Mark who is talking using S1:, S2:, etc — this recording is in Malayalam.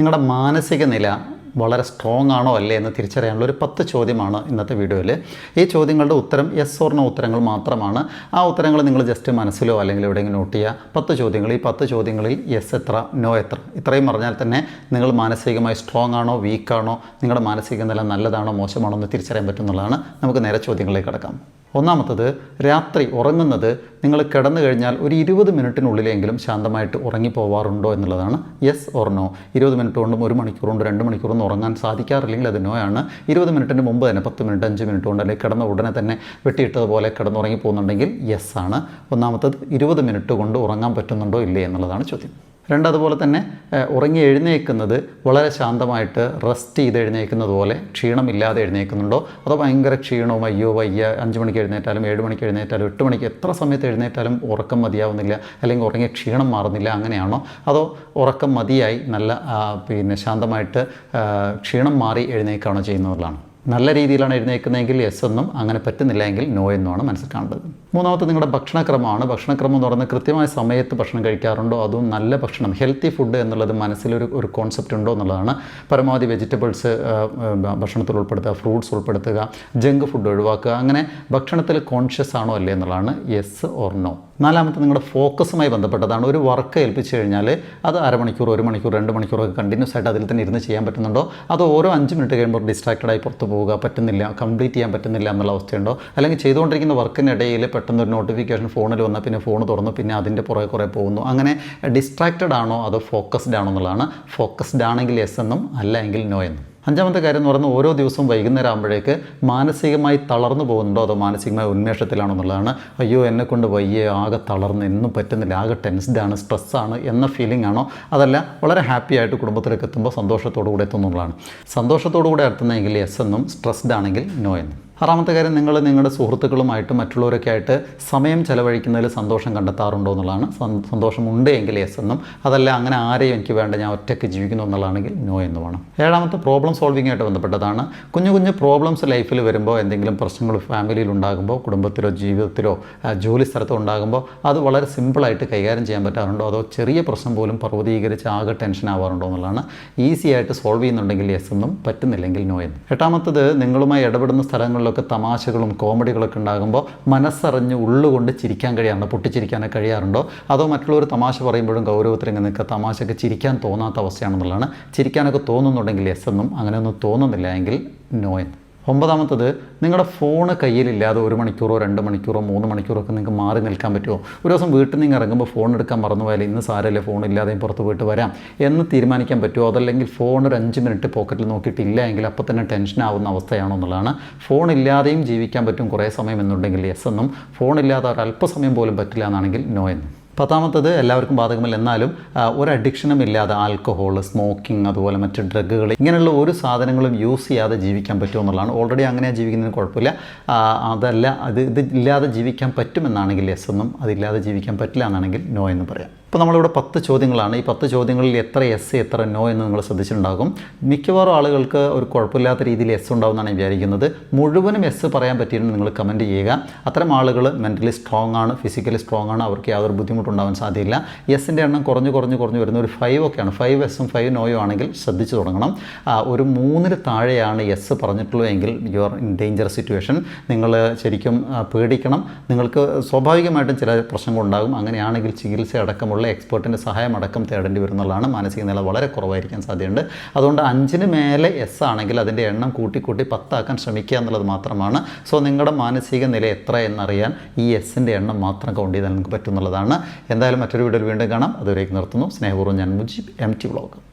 S1: നിങ്ങളുടെ മാനസിക നില വളരെ സ്ട്രോങ് ആണോ അല്ലേ എന്ന് തിരിച്ചറിയാനുള്ള ഒരു പത്ത് ചോദ്യമാണ് ഇന്നത്തെ വീഡിയോയിൽ. ഈ ചോദ്യങ്ങളുടെ ഉത്തരം യെസ് ഓർണ ഉത്തരങ്ങൾ മാത്രമാണ്. ആ ഉത്തരങ്ങൾ നിങ്ങൾ ജസ്റ്റ് മനസ്സിലോ അല്ലെങ്കിൽ എവിടെയെങ്കിലും നോട്ട് ചെയ്യുക. പത്ത് ചോദ്യങ്ങൾ. ഈ പത്ത് ചോദ്യങ്ങളിൽ യെസ് എത്ര നോ എത്ര. ഇത്രയും പറഞ്ഞാൽ തന്നെ നിങ്ങൾ മാനസികമായി സ്ട്രോങ് ആണോ വീക്കാണോ നിങ്ങളുടെ മാനസിക നില നല്ലതാണോ മോശമാണോ എന്ന് തിരിച്ചറിയാൻ പറ്റുന്നതാണ് നമുക്ക് നേരെ ചോദ്യങ്ങളിലേക്ക് കിടക്കാം. ഒന്നാമത്തത് രാത്രി ഉറങ്ങുന്നത് നിങ്ങൾ കിടന്നു കഴിഞ്ഞാൽ ഒരു ഇരുപത് മിനിറ്റിനുള്ളിലെങ്കിലും ശാന്തമായിട്ട് ഉറങ്ങിപ്പോവാറുണ്ടോ എന്നുള്ളതാണ് യെസ് ഓർ നോ ഇരുപത് മിനിറ്റ് കൊണ്ടും ഒരു മണിക്കൂർ കൊണ്ടും രണ്ട് മണിക്കൂർ ഒന്നും ഉറങ്ങാൻ സാധിക്കാറില്ലെങ്കിൽ അത് നോ ആണ്. ഇരുപത് മിനിറ്റിന് മുമ്പ് തന്നെ പത്ത് മിനിറ്റ് അഞ്ച് മിനിറ്റ് കൊണ്ട് അല്ലെങ്കിൽ കിടന്ന ഉടനെ തന്നെ വെട്ടിയിട്ടതുപോലെ കിടന്നുറങ്ങി പോകുന്നുണ്ടെങ്കിൽ യെസ് ആണ്. ഒന്നാമത്തത് ഇരുപത് മിനിറ്റ് കൊണ്ട് ഉറങ്ങാൻ പറ്റുന്നുണ്ടോ ഇല്ലേ എന്നുള്ളതാണ് ചോദ്യം. രണ്ടതുപോലെ തന്നെ ഉറങ്ങി എഴുന്നേൽക്കുന്നത് വളരെ ശാന്തമായിട്ട് റെസ്റ്റ് ചെയ്ത് എഴുന്നേൽക്കുന്നത് പോലെ ക്ഷീണമില്ലാതെ എഴുന്നേൽക്കുന്നുണ്ടോ അതോ ഭയങ്കര ക്ഷീണവും അയ്യോ വയ്യ അഞ്ച് മണിക്ക് എഴുന്നേറ്റാലും ഏഴ് മണിക്ക് എഴുന്നേറ്റാലും എട്ട് മണിക്ക് എത്ര സമയത്ത് എഴുന്നേറ്റാലും ഉറക്കം മതിയാവുന്നില്ല അല്ലെങ്കിൽ ഉറങ്ങിയ ക്ഷീണം മാറുന്നില്ല അങ്ങനെയാണോ? അതോ ഉറക്കം മതിയായി നല്ല പിന്നെ ശാന്തമായിട്ട് ക്ഷീണം മാറി എഴുന്നേൽക്കുകയാണോ ചെയ്യുന്നതെന്നുള്ളതാണ് നല്ല രീതിയിലാണ് എഴുന്നേൽക്കുന്നതെങ്കിൽ എസ് എന്നും അങ്ങനെ പറ്റുന്നില്ല എങ്കിൽ നോ എന്നുമാണ് മനസ്സിൽ കാണേണ്ടത് മൂന്നാമത്തെ നിങ്ങളുടെ ഭക്ഷണക്രമമാണ്. ഭക്ഷണക്രമം എന്ന് പറയുന്നത് കൃത്യമായ സമയത്ത് ഭക്ഷണം കഴിക്കാറുണ്ടോ? അതും നല്ല ഭക്ഷണം ഹെൽത്തി ഫുഡ് എന്നുള്ളത് മനസ്സിലൊരു ഒരു കോൺസെപ്റ്റ് ഉണ്ടോ എന്നുള്ളതാണ്. പരമാവധി വെജിറ്റബിൾസ് ഭക്ഷണത്തിൽ ഉൾപ്പെടുത്തുക ഫ്രൂട്ട്സ് ഉൾപ്പെടുത്തുക ജങ്ക് ഫുഡ് ഒഴിവാക്കുക. അങ്ങനെ ഭക്ഷണത്തിൽ കോൺഷ്യസ് ആണോ അല്ലേ എന്നുള്ളതാണ് യെസ് ഓർ നോ നാലാമത്തെ നിങ്ങളുടെ ഫോക്കസുമായി ബന്ധപ്പെട്ടതാണ്. ഒരു വർക്ക് ഏൽപ്പിച്ചു കഴിഞ്ഞാൽ അത് അരമണിക്കൂർ ഒരു മണിക്കൂർ രണ്ട് മണിക്കൂറൊക്കെ കണ്ടിന്യൂസ് ആയിട്ട് അതിൽ തന്നെ ഇരുന്ന് ചെയ്യാൻ പറ്റുന്നുണ്ടോ? അതോ ഓരോ അഞ്ച് മിനിറ്റ് കഴിയുമ്പോൾ ഡിസ്ട്രാക്റ്റഡ് ആയി പുറത്ത് പോവുക പറ്റുന്നില്ല കംപ്ലീറ്റ് ചെയ്യാൻ പറ്റുന്നില്ല എന്നുള്ള അവസ്ഥയുണ്ടോ? അല്ലെങ്കിൽ ചെയ്തുകൊണ്ടിരിക്കുന്ന വർക്കിനിടയിൽ പെട്ടെന്ന് ഒരു നോട്ടിഫിക്കേഷൻ ഫോണിൽ വന്നാൽ പിന്നെ ഫോൺ തുറന്നു പിന്നെ അതിന്റെ പുറകെ കുറേ പോകുന്നു. അങ്ങനെ ഡിസ്ട്രാക്റ്റഡ് ആണോ അതോ ഫോക്കസ്ഡ് ആണോ എന്നുള്ളതാണ്. ഫോക്കസ്ഡ് ആണെങ്കിൽ എസ് എന്നും അല്ല എങ്കിൽ നോ എന്നും. അഞ്ചാമത്തെ കാര്യം എന്ന് പറയുന്നത് ഓരോ ദിവസവും വൈകുന്നേരം ആകുമ്പോഴേക്ക് മാനസികമായി തളർന്നു പോകുന്നുണ്ടോ അതോ മാനസികമായ ഉന്മേഷത്തിലാണോ എന്നുള്ളതാണ് അയ്യോ എന്നെ കൊണ്ട് വയ്യേ ആകെ തളർന്ന് എന്നും പറ്റുന്നില്ല ആകെ ടെൻസ്ഡ് ആണ് സ്ട്രെസ്സാണ് എന്ന ഫീലിംഗ് ആണോ? അതല്ല വളരെ ഹാപ്പി ആയിട്ട് കുടുംബത്തിലേക്ക് എത്തുമ്പോൾ സന്തോഷത്തോടു കൂടെ എത്തുന്നുള്ളതാണ് സന്തോഷത്തോടു കൂടെ എത്തുന്നതെങ്കിൽ എസ് എന്നും സ്ട്രെസ്ഡ് ആണെങ്കിൽ നോ എന്നും. ആറാമത്തെ കാര്യം നിങ്ങൾ നിങ്ങളുടെ സുഹൃത്തുക്കളുമായിട്ട് മറ്റുള്ളവരൊക്കെ ആയിട്ട് സമയം ചെലവഴിക്കുന്നതിൽ സന്തോഷം കണ്ടെത്താറുണ്ടോ എന്നുള്ളതാണ്. സന്തോഷം സന്തോഷമുണ്ട് എങ്കിൽ യെസ് എന്നും. അതല്ല അങ്ങനെ ആരെയും എനിക്ക് വേണ്ട ഞാൻ ഒറ്റയ്ക്ക് ജീവിക്കുന്നു എന്നുള്ളതാണെങ്കിൽ നോ എന്ന് വേണം ഏഴാമത്തെ പ്രോബ്ലം സോൾവിംഗ് ആയിട്ട് ബന്ധപ്പെട്ടതാണ്. കുഞ്ഞു കുഞ്ഞു പ്രോബ്ലംസ് ലൈഫിൽ വരുമ്പോൾ എന്തെങ്കിലും പ്രശ്നങ്ങൾ ഫാമിലിയിൽ ഉണ്ടാകുമ്പോൾ കുടുംബത്തിലോ ജീവിതത്തിലോ ജോലി സ്ഥലത്തോ ഉണ്ടാകുമ്പോൾ അത് വളരെ സിമ്പിളായിട്ട് കൈകാര്യം ചെയ്യാൻ പറ്റാറുണ്ടോ? അതോ ചെറിയ പ്രശ്നം പോലും പർവതീകരിച്ച് ആകെ ടെൻഷൻ ആവാറുണ്ടോ എന്നുള്ളതാണ് ഈസി ആയിട്ട് സോൾവ് ചെയ്യുന്നുണ്ടെങ്കിൽ യെസ് എന്നും പറ്റുന്നില്ലെങ്കിൽ നോ എന്നും. എട്ടാമത്തത് നിങ്ങളുമായി ഇടപെടുന്ന സ്ഥലങ്ങളിലൊക്കെ തമാശകളും കോമഡികളൊക്കെ ഉണ്ടാകുമ്പോൾ മനസ്സറിഞ്ഞ് ഉള്ളുകൊണ്ട് ചിരിക്കാൻ കഴിയാറുണ്ടോ പൊട്ടിച്ചിരിക്കാനൊക്കെ കഴിയാറുണ്ടോ? അതോ മറ്റുള്ളവർ തമാശ പറയുമ്പോഴും ഗൗരവത്തിലിങ്ങനെ നിൽക്കുക തമാശയൊക്കെ ചിരിക്കാൻ തോന്നാത്ത അവസ്ഥയാണെന്നുള്ളതാണ്. ചിരിക്കാനൊക്കെ തോന്നുന്നുണ്ടെങ്കിൽ എസ് എന്നും അങ്ങനെയൊന്നും തോന്നുന്നില്ല എങ്കിൽ നോ എന്നും. ഒമ്പതാമത്തത് നിങ്ങളുടെ ഫോണ് കയ്യിലില്ലാതെ ഒരു മണിക്കൂറോ രണ്ട് മണിക്കൂറോ മൂന്ന് മണിക്കൂറോ ഒക്കെ നിങ്ങൾക്ക് മാറി നിൽക്കാൻ പറ്റുമോ? ഒരു ദിവസം വീട്ടിൽ നിന്ന് ഇറങ്ങുമ്പോൾ ഫോൺ എടുക്കാൻ മറന്നു പോയാൽ ഇന്ന് സാരല്ലേ ഫോൺ ഇല്ലാതെയും പുറത്ത് പോയിട്ട് വരാം എന്ന് തീരുമാനിക്കാൻ പറ്റുമോ? അതല്ലെങ്കിൽ ഫോൺ ഒരു അഞ്ച് മിനിറ്റ് പോക്കറ്റിൽ നോക്കിയിട്ടില്ല എങ്കിൽ അപ്പോൾ തന്നെ ടെൻഷൻ ആവുന്ന അവസ്ഥയാണോ എന്നുള്ളതാണ്. ഫോൺ ഇല്ലാതെയും ജീവിക്കാൻ പറ്റും കുറേ സമയം എന്നുണ്ടെങ്കിൽ യെസ് എന്നും ഫോൺ ഇല്ലാതെ ഒരു അല്പസമയം പോലും പറ്റില്ല എന്നാണെങ്കിൽ നോ എന്നും. പത്താമത്തത് എല്ലാവർക്കും ബാധകമല്ല. എന്നാലും ഒരു അഡിക്ഷനും ഇല്ലാതെ ആൽക്കഹോൾ സ്മോക്കിംഗ് അതുപോലെ മറ്റ് ഡ്രഗുകൾ ഇങ്ങനെയുള്ള ഒരു സാധനങ്ങളും യൂസ് ചെയ്യാതെ ജീവിക്കാൻ പറ്റുമെന്നുള്ളതാണ് ഓൾറെഡി അങ്ങനെ ജീവിക്കുന്നതിന് കുഴപ്പമില്ല. അതല്ല അത് ഇത് ഇല്ലാതെ ജീവിക്കാൻ പറ്റുമെന്നാണെങ്കിൽ യെസ് എന്നും അതില്ലാതെ ജീവിക്കാൻ പറ്റില്ല എന്നാണെങ്കിൽ നോ എന്ന് പറയാം. ഇപ്പോൾ നമ്മളിവിടെ പത്ത് ചോദ്യങ്ങളാണ്. ഈ പത്ത് ചോദ്യങ്ങളിൽ എത്ര എസ് എത്ര നോ എന്ന് നിങ്ങൾ ശ്രദ്ധിച്ചിട്ടുണ്ടാകും. മിക്കവാറും ആളുകൾക്ക് ഒരു കുഴപ്പമില്ലാത്ത രീതിയിൽ എസ് ഉണ്ടാവുമെന്നാണ് വിചാരിക്കുന്നത്. മുഴുവനും എസ് പറയാൻ പറ്റിയിരുന്നു നിങ്ങൾ കമന്റ് ചെയ്യുക. അത്തരം ആളുകൾ മെന്റലി സ്ട്രോങ് ആണ് ഫിസിക്കലി സ്ട്രോങ് ആണ്. അവർക്ക് യാതൊരു ബുദ്ധിമുട്ടുണ്ടാവാൻ സാധ്യതയില്ല. എസിന്റെ എണ്ണം കുറഞ്ഞ് കുറഞ്ഞ് കുറഞ്ഞ് വരുന്ന ഒരു ഫൈവ് ഒക്കെയാണ്. ഫൈവ് എസും ഫൈവ് നോയോ ആണെങ്കിൽ ശ്രദ്ധിച്ചു തുടങ്ങണം. ഒരു മൂന്നിന് താഴെയാണ് എസ് പറഞ്ഞിട്ടുള്ളൂ എങ്കിൽ you are in danger situation നിങ്ങൾ ശരിക്കും പേടിക്കണം. നിങ്ങൾക്ക് സ്വാഭാവികമായിട്ടും ചില പ്രശ്നങ്ങളുണ്ടാകും. അങ്ങനെയാണെങ്കിൽ ചികിത്സ അടക്കമുള്ള എക്സ്പേർട്ടിന്റെ സഹായം അടക്കം തേടേണ്ടി വരുന്നതാണ് മാനസിക നില വളരെ കുറവായിരിക്കാൻ സാധ്യതയുണ്ട്. അതുകൊണ്ട് അഞ്ചിന് മേലെ എസ് ആണെങ്കിൽ അതിന്റെ എണ്ണം കൂട്ടിക്കൂട്ടി കൂട്ടി പത്താക്കാൻ ശ്രമിക്കുക എന്നുള്ളത് മാത്രമാണ്. സോ നിങ്ങളുടെ മാനസിക നില എത്ര എന്നറിയാൻ ഈ എസിന്റെ എണ്ണം മാത്രം കൗണ്ട് ചെയ്താൽ നിങ്ങൾക്ക് പറ്റുന്നുള്ളതാണ്. എന്തായാലും മറ്റൊരു വീഡിയോയിൽ വീണ്ടും കാണാം. അതുവരേക്ക് നിർത്തുന്നു. സ്നേഹപൂർവം ഞാൻ മുജീബ് എം ടി വ്ളോഗ്